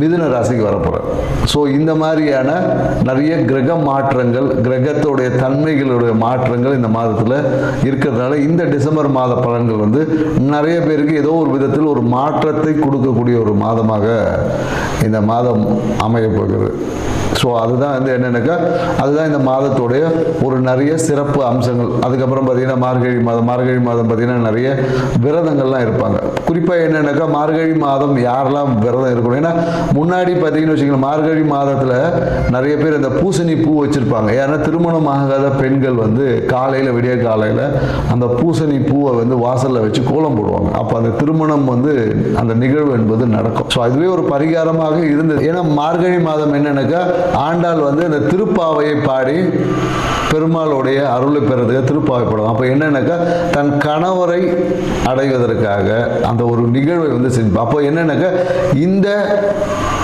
மிதுன ராசிக்கு வரப்போகிறார் ஸோ இந்த மாதிரியான நிறைய கிரக மாற்றங்கள் கிரகத்துடைய தன்மைகளுடைய மாற்றங்கள் இந்த மாதத்தில் இருக்கிறதுனால இந்த டிசம்பர் மாத பலன்கள் வந்து நிறைய பேருக்கு ஏதோ ஒரு விதத்தில் ஒரு மாற்றத்தை கொடுக்கக்கூடிய ஒரு மாதமாக இந்த மாதம் அமையப்போகிறது ஸோ அதுதான் வந்து என்னென்னாக்கா அதுதான் இந்த மாதத்துடைய ஒரு நிறைய சிறப்பு அம்சங்கள். அதுக்கப்புறம் பார்த்தீங்கன்னா மார்கழி மாதம் மார்கழி மாதம் பார்த்தீங்கன்னா நிறைய விரதங்கள்லாம் இருப்பாங்க. குறிப்பாக என்னென்னாக்கா மார்கழி மாதம் யாரெல்லாம் விரதம் இருக்கணும்? ஏன்னா முன்னாடி பார்த்தீங்கன்னு வச்சுக்கோங்களேன் மார்கழி மாதத்தில் நிறைய பேர் இந்த பூசணி பூ வச்சுருப்பாங்க. ஏன்னா திருமணம் ஆகாத பெண்கள் வந்து காலையில் விடிய காலையில் அந்த பூசணி பூவை வந்து வாசலில் வச்சு கோலம் போடுவாங்க. அப்போ அந்த திருமணம் வந்து அந்த நிகழ்வு என்பது நடக்கும். ஸோ அதுவே ஒரு பரிகாரமாக இருந்தது. ஏன்னா மார்கழி மாதம் என்னென்னாக்கா ஆண்டாள் வந்து இந்த திருப்பாவையை பாடி பெருமாளுடைய அருளை பெறதுக்கு திருப்பாவை படம் அப்போ என்னென்னாக்கா தன் கணவரை அடைவதற்காக அந்த ஒரு நிகழ்வை வந்து செஞ்சு அப்போ என்னென்னாக்கா இந்த you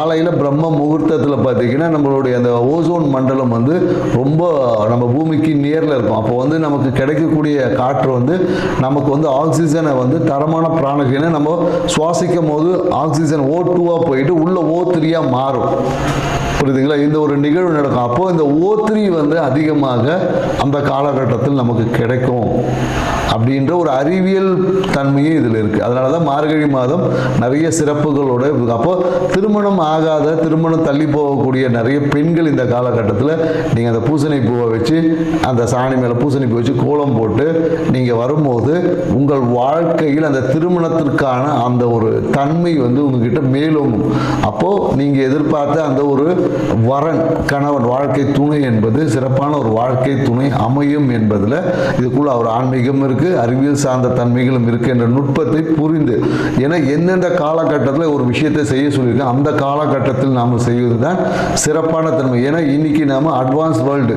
காலையில் பிரம்ம முகூர்த்தத்தில் பார்த்தீங்கன்னா நம்மளுடைய அந்த ஓசோன் மண்டலம் வந்து ரொம்ப நம்ம பூமிக்கு நேரில் இருக்கும். அப்போ வந்து நமக்கு கிடைக்கக்கூடிய காற்று வந்து நமக்கு வந்து ஆக்சிஜனை வந்து தரமான பிராணகினை நம்ம சுவாசிக்கும் போது ஆக்சிஜன் ஓ டூவாக போயிட்டு உள்ள ஓ த்ரீயாக மாறும். புரியுதுங்களா? இந்த ஒரு நிகழ்வு நடக்கும். அப்போ இந்த ஓ த்ரீ வந்து அதிகமாக அந்த காலகட்டத்தில் நமக்கு கிடைக்கும் அப்படின்ற ஒரு அறிவியல் தன்மையே இதில் இருக்குது அதனால தான் மார்கழி மாதம் நிறைய சிறப்புகளோட அப்போ திருமணம் ஆகாத திருமணம் தள்ளி போகக்கூடிய நிறைய பெண்கள் இந்த காலகட்டத்தில் நீங்கள் அந்த பூசணி பூவை வச்சு அந்த சாணி மேலே பூசணி பூ வச்சு கோலம் போட்டு நீங்கள் வரும்போது உங்கள் வாழ்க்கையில் அந்த திருமணத்திற்கான அந்த ஒரு தன்மை வந்து உங்ககிட்ட மேலோங்கும். அப்போது நீங்கள் எதிர்பார்த்த அந்த ஒரு வரன் கணவன் வாழ்க்கை துணை என்பது சிறப்பான ஒரு வாழ்க்கை துணை அமையும் என்பதில் இதுக்குள்ள ஒரு ஆன்மீகம் இருக்குது அறிவியல் சார்ந்த தன்மைகளும் இருக்குது என்ற நுட்பத்தை புரிந்து. ஏன்னா எந்தெந்த காலகட்டத்தில் ஒரு விஷயத்தை செய்ய சொல்லியிருக்கோம் அந்த காலகட்டத்தில் நாம் செய்வது தான் சிறப்பான தன்மை. ஏன்னா இன்னைக்கு நாம அட்வான்ஸ் வேர்ல்டு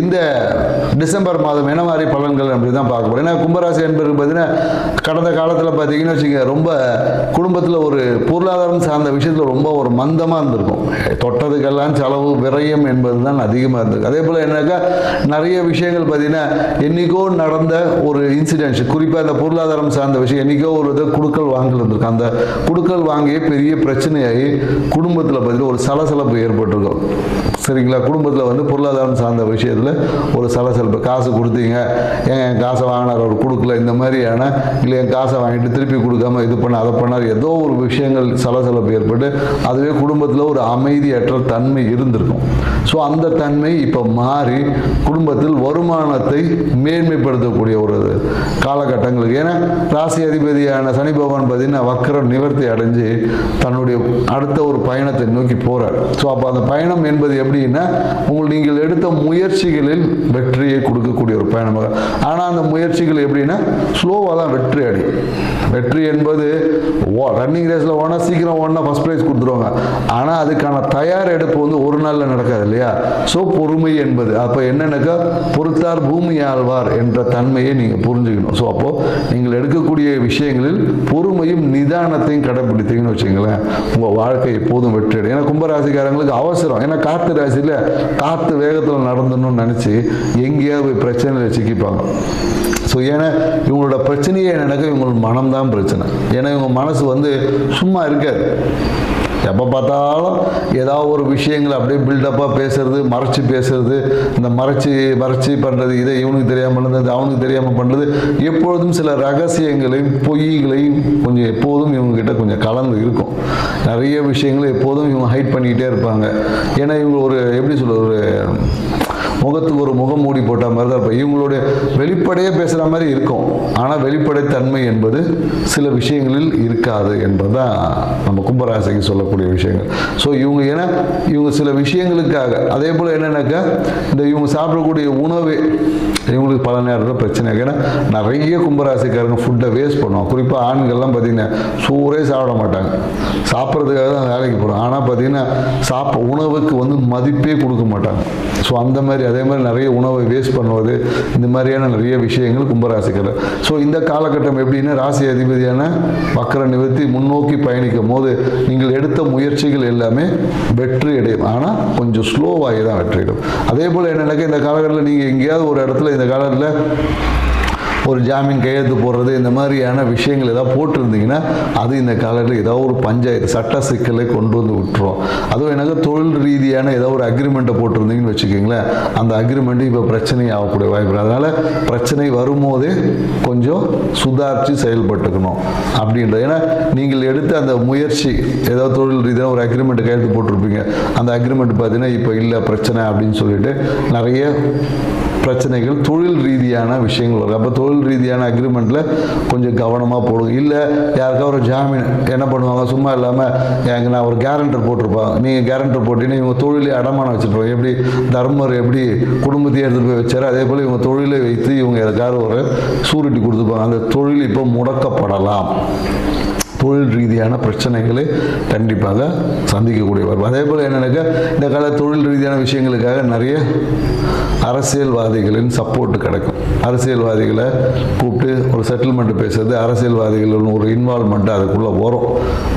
இந்த டிசம்பர் மாதம் என்ன மாதிரி பலன்கள் அப்படி தான் பார்க்க போகிறோம் ஏன்னா கும்பராசி என்பது பார்த்தீங்கன்னா கடந்த காலத்தில் பார்த்தீங்கன்னு வச்சுக்கோங்க ரொம்ப குடும்பத்தில் ஒரு பொருளாதாரம் சார்ந்த விஷயத்தில் ரொம்ப ஒரு மந்தமாக இருந்திருக்கும். தொட்டதுக்கெல்லாம் செலவு விரயம் என்பது தான் அதிகமாக இருந்திருக்கு. அதே போல் என்னக்கா நிறைய விஷயங்கள் பார்த்தீங்கன்னா என்னைக்கோ நடந்த ஒரு இன்சிடென்ட்ஸ் குறிப்பாக இந்த பொருளாதாரம் சார்ந்த விஷயம் என்னைக்கோ ஒரு இதை குடுக்கல் வாங்கல் இருந்திருக்கு. அந்த குடுக்கல் வாங்கிய பெரிய பிரச்சனையாகி குடும்பத்தில் பார்த்தீங்கன்னா ஒரு சலசலப்பு ஏற்பட்டிருக்கும். சரிங்களா? குடும்பத்தில் வந்து பொருளாதாரம் சார்ந்த விஷயம் விஷயத்தில் ஒரு சலசலப்பு. காசு கொடுத்தீங்க. ஏங்க என் காசை வாங்கினார்? அவர் கொடுக்கல. இந்த மாதிரியான இல்லை என் காசை வாங்கிட்டு திருப்பி கொடுக்காம இது பண்ண அதை பண்ணார். ஏதோ ஒரு விஷயங்கள் சலசலப்பு ஏற்பட்டு அதுவே குடும்பத்தில் ஒரு அமைதியற்ற தன்மை இருந்திருக்கும். ஸோ அந்த தன்மை இப்போ மாறி குடும்பத்தில் வருமானத்தை மேன்மைப்படுத்தக்கூடிய ஒரு காலகட்டங்களுக்கு. ஏன்னா ராசி அதிபதியான சனி பகவான் பார்த்தீங்கன்னா வக்கர நிவர்த்தி அடைஞ்சு தன்னுடைய அடுத்த ஒரு பயணத்தை நோக்கி போகிறார் ஸோ அப்போ அந்த பயணம் என்பது எப்படின்னா உங்கள் நீங்கள் எடுத்த முயற்சி முயற்சிகளில் வெற்றியை கொடுக்கக்கூடிய ஒரு பயணமாக. ஆனால் அந்த முயற்சிகள் எப்படின்னா ஸ்லோவாக தான் வெற்றி அடி. வெற்றி என்பது ரன்னிங் ரேஸில் ஓனா சீக்கிரம் ஓனா ஃபஸ்ட் ப்ரைஸ் கொடுத்துருவாங்க. ஆனால் அதுக்கான தயார் எடுப்பு வந்து ஒரு நாளில் நடக்காது இல்லையா? ஸோ பொறுமை என்பது. அப்போ என்னென்னாக்கா? பொறுத்தார் பூமி ஆழ்வார் என்ற தன்மையை நீங்கள் புரிஞ்சுக்கணும். ஸோ அப்போது நீங்கள் எடுக்கக்கூடிய விஷயங்களில் பொறுமையும் நிதானத்தையும் கடைப்பிடித்தீங்கன்னு வச்சுங்களேன் உங்கள் வாழ்க்கை எப்போதும் வெற்றி ஏன்னா கும்பராசிக்காரங்களுக்கு அவசரம். ஏன்னா காற்று ராசியில் காற்று வேகத்தில் பண்ணணும்னு நினச்சி எங்கேயாவது போய் பிரச்சனையில் சிக்கிப்பாங்க. ஸோ ஏன்னா இவங்களோட பிரச்சனையே என்னன்னாக்கா இவங்களோட மனம்தான் பிரச்சனை. ஏன்னா இவங்க மனசு வந்து சும்மா இருக்காது. எப்போ பார்த்தாலும் ஏதாவது ஒரு விஷயங்களை அப்படியே பில்டப்பாக பேசுறது மறைச்சி பேசுறது இந்த மறைச்சு மறைச்சி பண்ணுறது இதை இவனுக்கு தெரியாமல் பண்ணுறது அவனுக்கு தெரியாமல் பண்ணுறது எப்பொழுதும் சில ரகசியங்களையும் பொய்களையும் கொஞ்சம் எப்போதும் இவங்ககிட்ட கொஞ்சம் கலந்து இருக்கும். நிறைய விஷயங்களை எப்போதும் இவங்க ஹைட் பண்ணிக்கிட்டே இருப்பாங்க. ஏன்னா இவங்க ஒரு எப்படி சொல்ல ஒரு முகத்துக்கு ஒரு முகமூடி போட்ட மாதிரி தான் இப்போ இவங்களுடைய வெளிப்படையே பேசுகிற மாதிரி இருக்கும். ஆனால் வெளிப்படைத்தன்மை என்பது சில விஷயங்களில் இருக்காது என்பதுதான் நம்ம கும்பராசிக்கு சொல்லக்கூடிய விஷயங்கள். ஸோ இவங்க ஏன்னா இவங்க சில விஷயங்களுக்காக அதே போல் என்னென்னாக்கா இந்த இவங்க சாப்பிடக்கூடிய உணவே இவங்களுக்கு பல நேரத்தில் பிரச்சனை ஏன்னா நிறைய கும்பராசிக்காரங்க ஃபுட்டை வேஸ்ட் பண்ணுவோம் குறிப்பாக ஆண்கள்லாம் பார்த்தீங்கன்னா சூறே சாப்பிட மாட்டாங்க. சாப்பிட்றதுக்காக தான் வேலைக்கு போகிறோம் ஆனால் பார்த்தீங்கன்னா சாப்ப உணவுக்கு வந்து மதிப்பே கொடுக்க மாட்டாங்க. ஸோ அந்த மாதிரி அதே மாதிரி நிறைய உணவை வேஸ்ட் பண்ணுவது இந்த மாதிரியான நிறைய விஷயங்கள் கும்பராசிக்காரர். ஸோ இந்த காலகட்டம் எப்படின்னா ராசி அதிபதியான வக்கர நிவர்த்தி முன்னோக்கி பயணிக்கும் போது நீங்கள் எடுத்த முயற்சிகள் எல்லாமே வெற்றி அடையும். ஆனால் கொஞ்சம் ஸ்லோவாகி தான் வெற்றிடும் அதே போல் என்னென்னாக்கா இந்த காலகட்டத்தில் நீங்கள் எங்கேயாவது ஒரு இடத்துல இந்த காலத்தில் ஒரு ஜாமீன் கையெழுத்து போடுறது இந்த மாதிரியான விஷயங்கள் ஏதாவது போட்டிருந்தீங்கன்னா அது இந்த காலத்தில் ஏதாவது ஒரு பஞ்சாயத்து சட்ட சிக்கலை கொண்டு வந்து விட்டுரும். அதுவும் எனக்கு தொழில் ரீதியான ஏதோ ஒரு அக்ரிமெண்ட்டை போட்டிருந்தீங்கன்னு வச்சுக்கோங்களேன் அந்த அக்ரிமெண்ட்டு இப்போ பிரச்சனை ஆகக்கூடிய வாய்ப்பு. அதனால் பிரச்சனை வரும்போதே கொஞ்சம் சுதாரித்து செயல்பட்டுக்கணும் அப்படின்றது. ஏன்னா நீங்கள் எடுத்த அந்த முயற்சி ஏதோ தொழில் ரீதியாக ஒரு அக்ரிமெண்ட் கையெழுத்து போட்டிருப்பீங்க. அந்த அக்ரிமெண்ட் பார்த்தீங்கன்னா இப்போ இல்லை பிரச்சனை அப்படின்னு சொல்லிட்டு நிறைய பிரச்சனைகள் தொழில் ரீதியான விஷயங்கள் வரும் அப்போ தொழில் ரீதியான அக்ரிமெண்ட்டில் கொஞ்சம் கவனமாக போடுங்க. இல்லை யாருக்கா ஒரு ஜாமீன் என்ன பண்ணுவாங்க? சும்மா இல்லாமல் எங்க நான் ஒரு கேரண்டர் போட்டிருப்பாங்க நீங்கள் கேரண்டர் போட்டீங்கன்னா இவங்க தொழிலே அடமானம் வச்சுருப்பாங்க. எப்படி தர்மர் எப்படி குடும்பத்தையே எடுத்துகிட்டு போய் வச்சாரு அதே போல் இவங்க தொழிலை வைத்து இவங்க யாருக்காவது ஒரு சூரிட்டி கொடுத்துப்பாங்க. அந்த தொழில் இப்போ முடக்கப்படலாம். தொழில் ரீதியான பிரச்சனைகளை கண்டிப்பாக சந்திக்கக்கூடிய வரும் அதே போல் என்னென்னாக்கா இந்த கால தொழில் ரீதியான விஷயங்களுக்காக நிறைய அரசியல்வாதிகளின் சப்போர்ட் கிடைக்கும். அரசியல்வாதிகளை கூப்பிட்டு ஒரு செட்டில்மெண்ட் பேசுறது அரசியல்வாதிகள் ஒரு இன்வால்மெண்ட் அதுக்குள்ளே வரும்.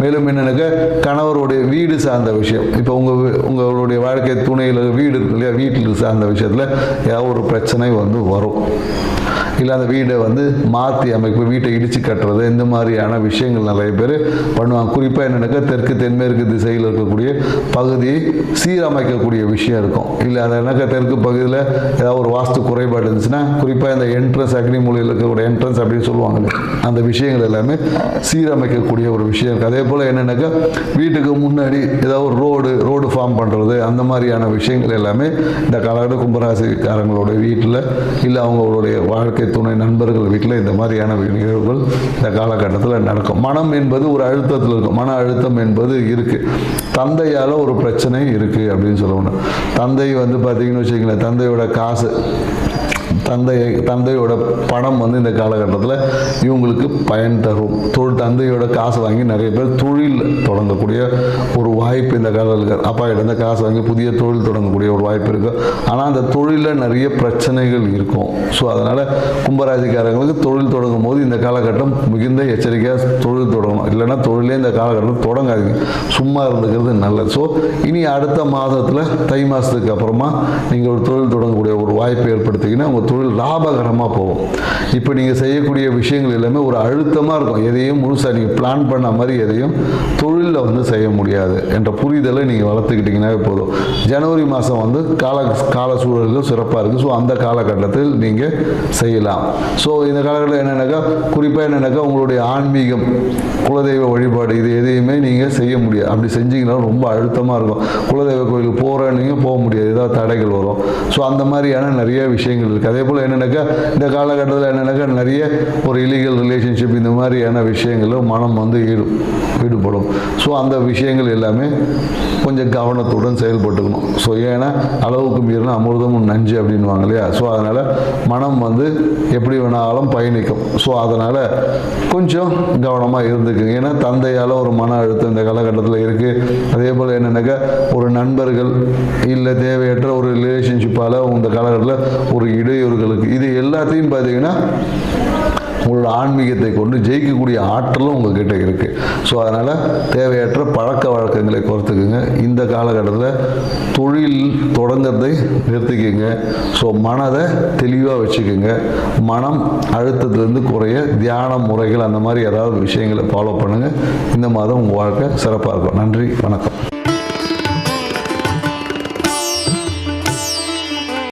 மேலும் என்னென்னாக்கா கணவருடைய வீடு சார்ந்த விஷயம். இப்போ உங்கள் உங்களுடைய வாழ்க்கை துணையில் வீடு இருக்கு இல்லையா வீட்டில் சார்ந்த விஷயத்தில் ஏதாவது ஒரு பிரச்சனை வந்து வரும். இல்லை அந்த வீடை வந்து மாற்றி அமைப்பு வீட்டை இடித்து கட்டுறது இந்த மாதிரியான விஷயங்கள் நிறைய பேர் பண்ணுவாங்க. குறிப்பாக என்னென்னாக்கா தெற்கு தென்மேற்கு திசையில் இருக்கக்கூடிய பகுதியை சீரமைக்கக்கூடிய விஷயம் இருக்கும். இல்லை அது என்னக்கா தெற்கு பகுதியில் ஏதாவது ஒரு வாஸ்து குறைபாடு இருந்துச்சுன்னா குறிப்பாக இந்த என்ட்ரன்ஸ் அக்னி மூலையில் இருக்கக்கூடிய என்ட்ரன்ஸ் அப்படின்னு சொல்லுவாங்க அந்த விஷயங்கள் எல்லாமே சீரமைக்கக்கூடிய ஒரு விஷயம் இருக்குது அதே போல் என்னென்னாக்கா வீட்டுக்கு முன்னாடி ஏதாவது ஒரு ரோடு ரோடு ஃபார்ம் பண்ணுறது அந்த மாதிரியான விஷயங்கள் எல்லாமே இந்த காலகட்ட கும்பராசிக்காரங்களுடைய வீட்டில் இல்லை அவங்களுடைய வாழ்க்கை துணை நண்பர்கள் வீட்டில் இந்த மாதிரியான நிகழ்வுகள் இந்த காலகட்டத்தில் நடக்கும். மனம் என்பது ஒரு அழுத்தத்தில் இருக்கும். மன அழுத்தம் என்பது இருக்குது தந்தையால் ஒரு பிரச்சனை இருக்குது அப்படின்னு சொல்லணும் தந்தை வந்து பார்த்தீங்கன்னு வச்சுக்கங்களேன் தந்தையோட காசு. தந்தை தந்தையோட பணம் வந்து இந்த காலகட்டத்தில் இவங்களுக்கு பயன் தரும். தொழில் தந்தையோட காசு வாங்கி நிறைய பேர் தொழில் தொடங்கக்கூடிய ஒரு வாய்ப்பு இந்த காலத்தில் அப்பா கிட்ட காசு வாங்கி புதிய தொழில் தொடங்கக்கூடிய ஒரு வாய்ப்பு இருக்கு. ஆனால் அந்த தொழிலில் நிறைய பிரச்சனைகள் இருக்கும். ஸோ அதனால் கும்பராசிக்காரங்களுக்கு தொழில் தொடங்கும் போது இந்த காலகட்டம் மிகுந்த எச்சரிக்கையாக தொழில் தொடங்கணும். இல்லைன்னா தொழிலே இந்த காலகட்டத்தில் தொடங்காதீங்க. சும்மா இருந்துக்கிறது நல்லது. ஸோ இனி அடுத்த மாதத்தில் தை மாதத்துக்கு அப்புறமா நீங்கள் ஒரு தொழில் தொடங்கக்கூடிய ஒரு வாய்ப்பு ஏற்படுத்திங்கன்னா உங்கள் தொழில் லாபகரமாக போகும். இப்போ நீங்கள் செய்யக்கூடிய விஷயங்கள் எல்லாமே ஒரு அழுத்தமாக இருக்கும். எதையும் முழுசாக நீங்கள் பிளான் பண்ண மாதிரி எதையும் தொழிலில் வந்து செய்ய முடியாது என்ற புரிதலை நீங்கள் வளர்த்துக்கிட்டிங்கனாவே போதும். ஜனவரி மாதம் வந்து கால கால சூழல்கள் சிறப்பாக இருக்குது ஸோ அந்த காலகட்டத்தில் நீங்கள் செய்யலாம். ஸோ இந்த காலகட்டத்தில் என்னென்னாக்கா குறிப்பாக என்னென்னாக்கா உங்களுடைய ஆன்மீகம் குலதெய்வ வழிபாடு இது எதையுமே நீங்கள் செய்ய முடியாது. அப்படி செஞ்சீங்கன்னா ரொம்ப அழுத்தமாக இருக்கும். குலதெய்வ கோயிலுக்கு போகிறேன்னு போக முடியாது. ஏதாவது தடைகள் வரும். ஸோ அந்த மாதிரியான நிறைய விஷயங்கள் இருக்குது அதே போல் என்னென்னாக்கா இந்த காலகட்டத்தில் என்னென்னாக்கா நிறைய ஒரு இலீகல் ரிலேஷன்ஷிப் இந்த மாதிரியான விஷயங்களும் மனம் வந்து ஈடு ஈடுபடும். ஸோ அந்த விஷயங்கள் எல்லாமே கொஞ்சம் கவனத்துடன் செயல்பட்டுக்கணும். ஸோ ஏன்னா அளவுக்கு மீறினா அமிர்தமும் நஞ்சு அப்படின்வாங்க இல்லையா? ஸோ அதனால் மனம் வந்து எப்படி வேணாலும் பயணிக்கும். ஸோ அதனால் கொஞ்சம் கவனமாக இருந்துக்குங்க. ஏன்னா தந்தையால் ஒரு மன அழுத்தம் இந்த காலகட்டத்தில் இருக்குது அதே போல் என்னென்னாக்கா ஒரு நண்பர்கள் இல்லை தேவையற்ற ஒரு ரிலேஷன்ஷிப்பால் இந்த காலகட்டத்தில் ஒரு இடையூறுகளுக்கு இது எல்லாத்தையும் பார்த்தீங்கன்னா உங்களோட ஆன்மீகத்தை கொண்டு ஜெயிக்கக்கூடிய ஆற்றலும் உங்ககிட்ட இருக்குது ஸோ அதனால் தேவையற்ற பழக்க வழக்கங்களை குறைத்துக்குங்க. இந்த காலகட்டத்தில் தொழில் தொடங்கிறதை நிறுத்திக்கோங்க. ஸோ மனதை தெளிவாக வச்சுக்கோங்க. மனம் அழுத்தத்துலேருந்து குறைய தியான முறைகள் அந்த மாதிரி ஏதாவது விஷயங்களை ஃபாலோ பண்ணுங்கள் இந்த மாதம் உங்கள் வாழ்க்கை சிறப்பாக இருக்கும். நன்றி வணக்கம்.